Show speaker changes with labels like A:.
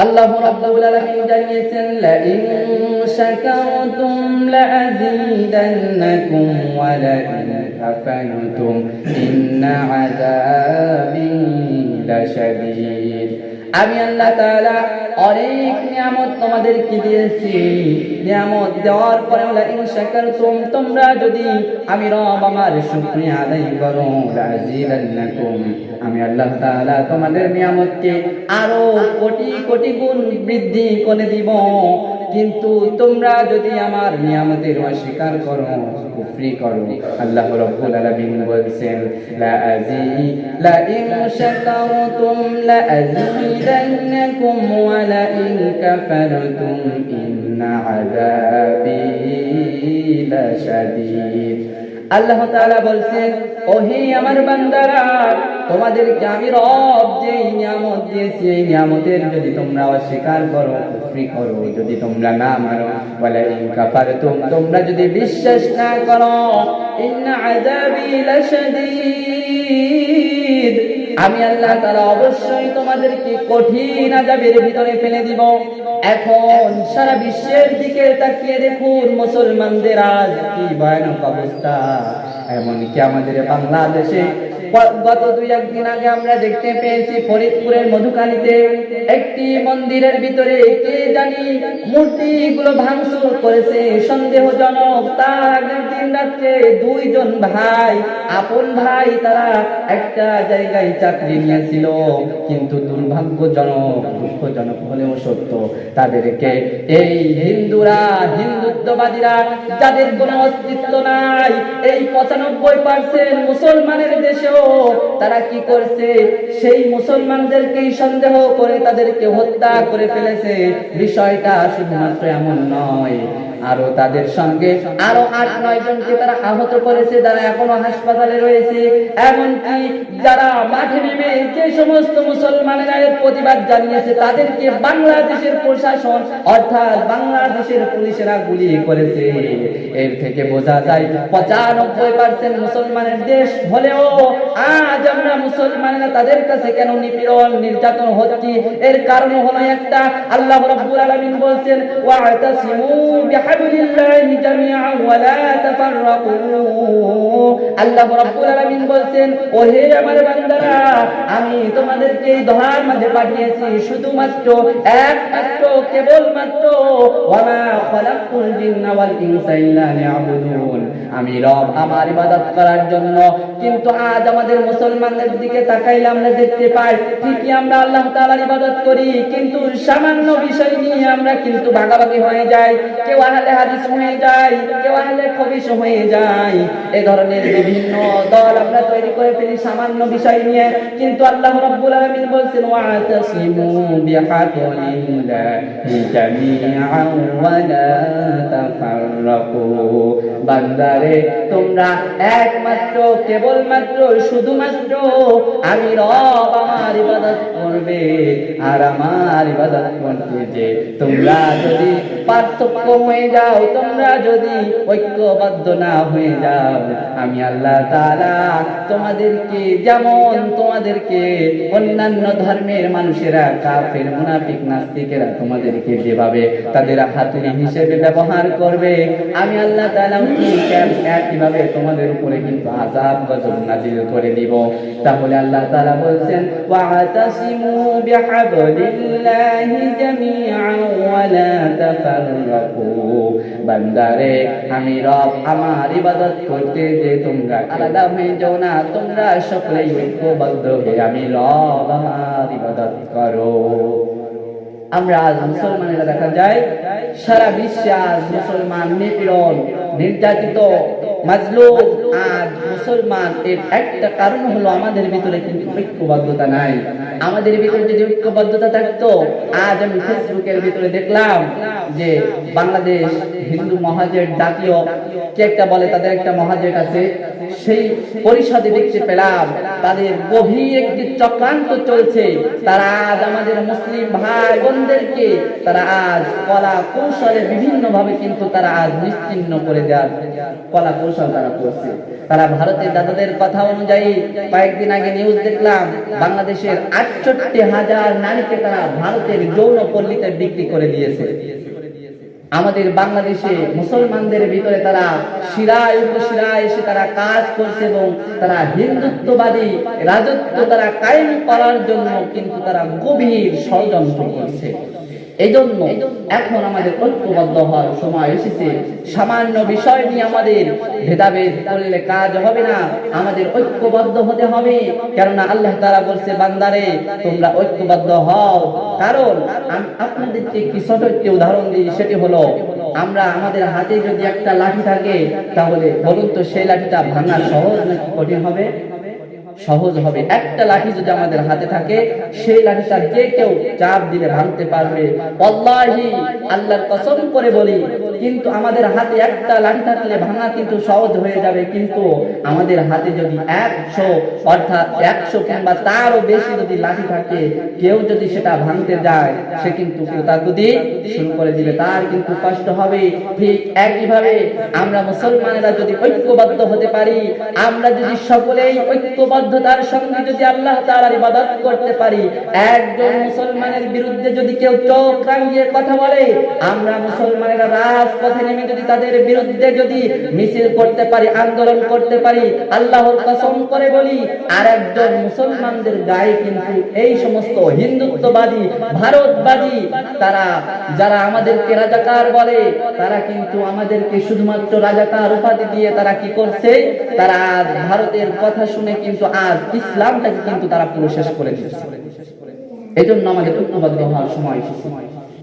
A: আল্লাহ রাব্বুল আলামিন জানিয়েছেন লা ইন শাকারতুম লাযীদান্নাকুম ওয়া লা ইন কাফারতুম ইন্না আযাবি লাশাদীদ আমি আল্লাহ তাআলা অনেক নিয়ামত তোমাদেরকে দিয়েছি। নিয়ামত দেওয়ার পরে লা ইন শাকারতুম, তোমরা যদি আমি রব আমার শুকরিয়া আদায় করো লাযিলান্নাকুম আমি আল্লাহ তাআলা তোমাদের নিয়ামতকে আরও কোটি কোটি গুণ বৃদ্ধি করে দিব। কিন্তু তোমরা যদি আমার নিয়ামতের অস্বীকার করো, কুফরি করো, আল্লাহ রাব্বুল আলামিন বলছেন, লা আজি লা ইন শাকারতুম লা আযীদান্নাকুম ওয়া লা ইন কাফারতুম ইন্না আযাবি লাশাদীদ আল্লাহ তাআলা বলছেন, ওহে আমার বান্দারা, তোমাদেরকে আমি রব যে নিয়ামত দিয়েছি, এই নিয়ামতের যদি তোমরা অস্বীকার করো, কুফরি করো, যদি তোমরা না মানো বলে কাফারতুম, তোমরা যদি বিশ্বাস না করো আমি আল্লাহ তাআলা অবশ্যই তোমাদেরকে কঠিন আযাবের ভিতরে ফেলে দিব। এখন সারা বিশ্বের দিকে তাকিয়ে দেখুন মুসলমানদের আজ কি ভয়ানক অবস্থা। এমনকি আমাদের বাংলাদেশে গত দুই একদিন আগে আমরা দেখতে পেয়েছি ফরিদপুরের মধুকালীতে একটি মন্দিরের ভিতরে কে জানি মূর্তিগুলো ভাঙচুর করেছে। সন্দেহজনক তার আগের দিন রাত্রে দুইজন ভাই, আপন ভাই তারা একটা জায়গায় চাকরি নিয়েছিল। কিন্তু দুর্ভাগ্যজনক, দুঃখজনক হলেও সত্য, তাদেরকে এই হিন্দুরা, হিন্দুত্ববাদীরা যাদের কোনো অস্তিত্ব নাই, এই পঁচানব্বই পার্সেন্ট মুসলমানের দেশেও তারা কি করছে? সেই মুসলমানদেরকেই সন্দেহ করে তাদেরকে হত্যা করে ফেলেছে। বিষয়টা শুধুমাত্র এমন নয়, আরও তাদের সঙ্গে আরও আট, নয় জনকে তারা আহত করেছে, যারা এখনও হাসপাতালে রয়েছে। এমনকি যারা মাঠে নেমে যে সমস্ত মুসলমানেরা প্রতিবাদ জানিয়েছে, তাদেরকে বাংলাদেশের প্রশাসন, অর্থাৎ বাংলাদেশের পুলিশেরা গুলি করেছে। এর থেকে বোঝা যায় পঁচানব্বই পার্সেন্ট মুসলমানের দেশ হলেও আজ আমরা মুসলমানেরা তাদের কাছে কেন নিপীড়ন, নির্যাতন হচ্ছে? এর কারণ হলো একটা। আল্লাহ বলছেন আল্লাহ আমি তোমাদেরকে মাঝে পাঠিয়েছি শুধুমাত্র আমি রব আমার ইবাদত করার জন্য। কিন্তু আজ আমাদের মুসলমানদের দিকে তাকাইলে আমরা দেখতে পাই, ঠিকই আমরা আল্লাহ তাআলার ইবাদত করি, কিন্তু সামান্য বিষয় নিয়ে আমরা কিন্তু ভাগাভাগি হয়ে যাই। কেউ আহলে হাদিস হয়ে যায়, কেউ আহলে খবিস হয়ে যায়। এই ধরনের বিভিন্ন দল আমরা তৈরি করে ফেলি সামান্য বিষয় নিয়ে। কিন্তু আল্লাহ রাব্বুল আলামিন বলছেন ওয়াতাসিমু বিহাবলিল্লাহি জামিআন ওয়া লা তাফাররাকু বান্দারে, তোমরা একমাত্র, কেবলমাত্র, শুধুমাত্র আমি রব আমার ইবাদত করবে আর আমার ইবাদত করতে যে তোমরা যদি পার্থক্য হয়ে যাও, তোমরা যদি ঐক্যবদ্ধ না হয়ে যাও, আমি আল্লাহ তাআলা তোমাদেরকে যেমন তোমাদেরকে অন্যান্য ধর্মের মানুষেরা, কাফের, মুনাফিক, নাস্তিকেরা তোমাদেরকে যেভাবে তাদের হাতুড়ি হিসেবে ব্যবহার করবে, আমি আল্লাহ তাআলা একইভাবে তোমাদের উপরে কিন্তু আযাব গজব নাজিল করে দিব। তাহলে আল্লাহ তাআলা বলছেন ওয়াতাসিমু বিহাবলিল্লাহি জামিআন ওয়া লা তাফাররাকু। বান্দারে আমি রব আমার ইবাদত করতে যে তোমরা আলাদা হয়ে যাও না তোমরা সকলেই ঐক্যবদ্ধ হয়ে আমি রব আমার ইবাদত করো। আমরা আজ মুসলমানেরা দেখা যায় সারা বিশ্বাস মুসলমান নিপীড়ন, নির্যাতিত, মাজলুম, আজ মুসলমান এর একটা কারণ হলো আমাদের ভিতরে কিন্তু ঐক্যবদ্ধতা নাই। আমাদের ভিতরে যদি ঐক্যবদ্ধতা থাকতো, আজ আমি ফেসবুকের ভিতরে দেখলাম যে বাংলাদেশ হিন্দু মহাজেট জাতীয় কি একটা বলে, তাদের একটা মহাজেট আছে সেই পরিষদে দেখতে পেলাম তাদের গভীর একটি চক্রান্ত চলছে। তারা আজ আমাদের মুসলিম ভাই বোনদেরকে তারা আজ কলা কৌশলে বিভিন্ন ভাবে কিন্তু তারা আজ নিশ্চিহ্ন করে দেওয়ার কলা কৌশল তারা করছে। তারা ভারতের দাদাদের কথা অনুযায়ী কয়েকদিন আগে নিউজ দেখলাম, বাংলাদেশের আটষট্টি হাজার নারীকে তারা ভারতের যৌন পল্লীতে বিক্রি করে দিয়েছে। আমাদের বাংলাদেশে মুসলমানদের ভিতরে তারা শিরায় উপশিরায় এসে তারা কাজ করছে এবং তারা হিন্দুত্ববাদী রাজত্ব তারা কায়েম করার জন্য কিন্তু তারা গভীর ষড়যন্ত্র করছে। এই জন্য এখন আমাদের ঐক্যবদ্ধ হওয়ার সময় এসেছে। সামান্য বিষয় নিয়ে আমাদের ভেদাভেদ করলে কাজ হবে না। আমাদের ঐক্যবদ্ধ হতে হবে। কেননা আল্লাহ তারা বলছে বান্দারে তোমরা ঐক্যবদ্ধ হও। কারণ আমি আপনাদেরকে একটি ছোট একটি উদাহরণ দিই সেটি হলো আমরা আমাদের হাতে যদি একটা লাঠি থাকে তাহলে বলুন তো সেই লাঠিটা ভাঙা সহজ নাকি কঠিন হবে? সহজ হবে। একটা লাঠি যদি আমাদের হাতে থাকে, সেই লাঠিটা যে কেউ চাপ দিলে ভাঙতে পারবে। আল্লাহর কসম করে বলি, কিন্তু আমাদের হাতে একটা লাঠি থাকলে ভাঙা কিন্তু সহজ হয়ে যাবে। কিন্তু আমাদের হাতে যদি একশো, অর্থাৎ একশো কিংবা তারও বেশি যদি লাঠি থাকে, কেউ যদি সেটা ভাঙতে যায়, সে কিন্তু কৃতাকুতি শুরু করে দিবে। তার কিন্তু কষ্ট হবে। ঠিক একইভাবে আমরা মুসলমানেরা যদি ঐক্যবদ্ধ হতে পারি, আমরা যদি সকলেই ঐক্যবদ্ধতার সঙ্গে যদি আল্লাহ তাআলার ইবাদত করতে পারি, একজন মুসলমানের বিরুদ্ধে যদি কেউ চোখ রাঙিয়ে কথা বলে, আমরা মুসলমানেরা রাজপথে নেমে যদি তাদের বিরুদ্ধে যদি মিছিল করতে পারি, আন্দোলন করতে পারি, আল্লাহর কসম করে বলি আর একজন মুসলমানদের গায়ে কিন্তু এই সমস্ত হিন্দুত্ববাদী, ভারতবাদী, তারা, যারা আমাদেরকে রাজাকার বলে, তারা কিন্তু আমাদেরকে শুধুমাত্র রাজাকার উপাধি দিয়ে তারা কি করছে? তারা ভারতের কথা শুনে কিন্তু আজ ইসলামটাকে কিন্তু তারা পুরো শেষ করে দিয়েছে। এই জন্য আমাদের ঐক্যবদ্ধ হওয়ার সময় এসেছে।